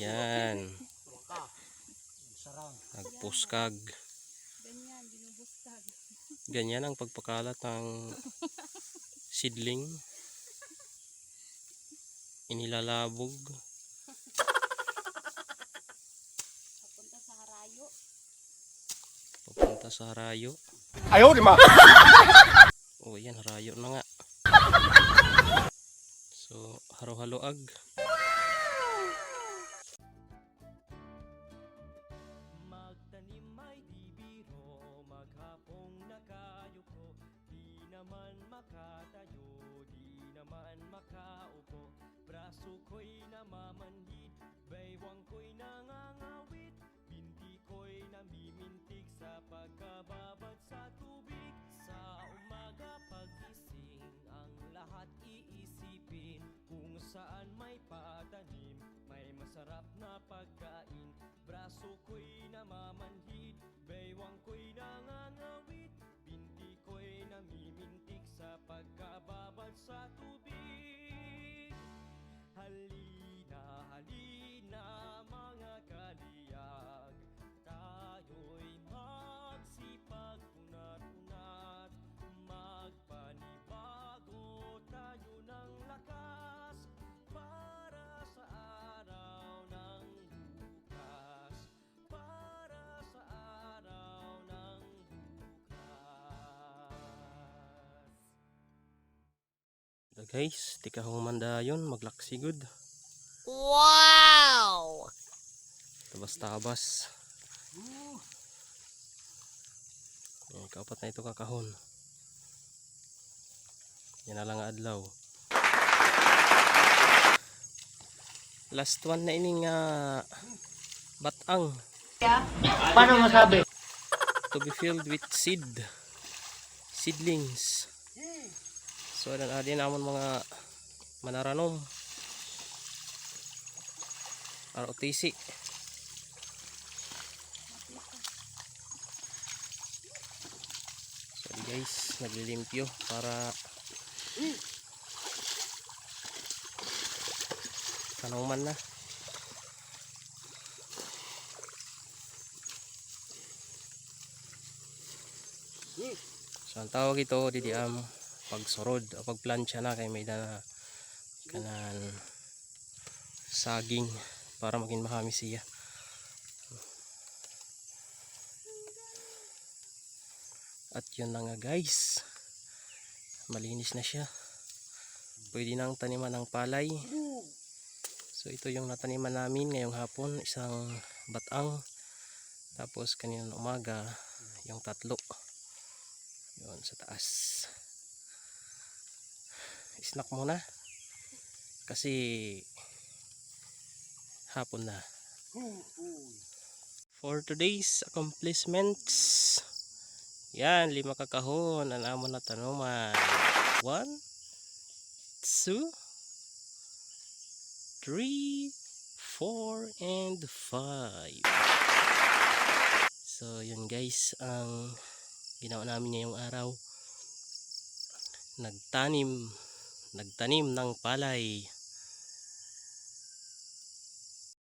Yan. Nagpuskag. Ganyan, binubustag. Ganyan ang pagpakalat ng seedling. Inilalabog. Papunta sa harayo. Papunta sa harayo. Ayaw, di ma. Oh, yan, harayo na nga. So, haro-haloag. Magtanim naman makatayo, di naman makaupo. Braso ko'y namamanhid, baywang ko'y nangangawit. Binti ko'y namimintig sa pagkababad sa tubig. Sa umaga pagising, ang lahat iisipin Kung saan may patanim, may masarap na pagkain Braso ko'y Jalí guys, di ka humandayon, maglaksigod. Wow! Tabas-tabas. Yan, kapat na ito kakahon. Yan na lang ang adlaw. Last one na ining ah, batang Paano masabi? to be filled with seed. Seedlings. So, adan adin namon mga manaranom. ROTC. So guys, naglilimpyo para kanuman na. So ang tawag ito didi am pagsurod o pagplansya na kay may na kanan saging para maging mahami siya. At yun na nga guys. Malinis na siya. Pwede nang taniman ng palay. So ito yung nataniman namin ngayong hapon, isang batang. Tapos kaninang umaga, yung tatlo. Yun sa taas. Snack muna. Kasi hapon na. For today's accomplishments, yan, lima kakahon, ang amon na tanuman. One, two, three, four, and five. So, yun guys, ang ginawa namin ngayong araw. Nagtanim, nagtanim ng palay.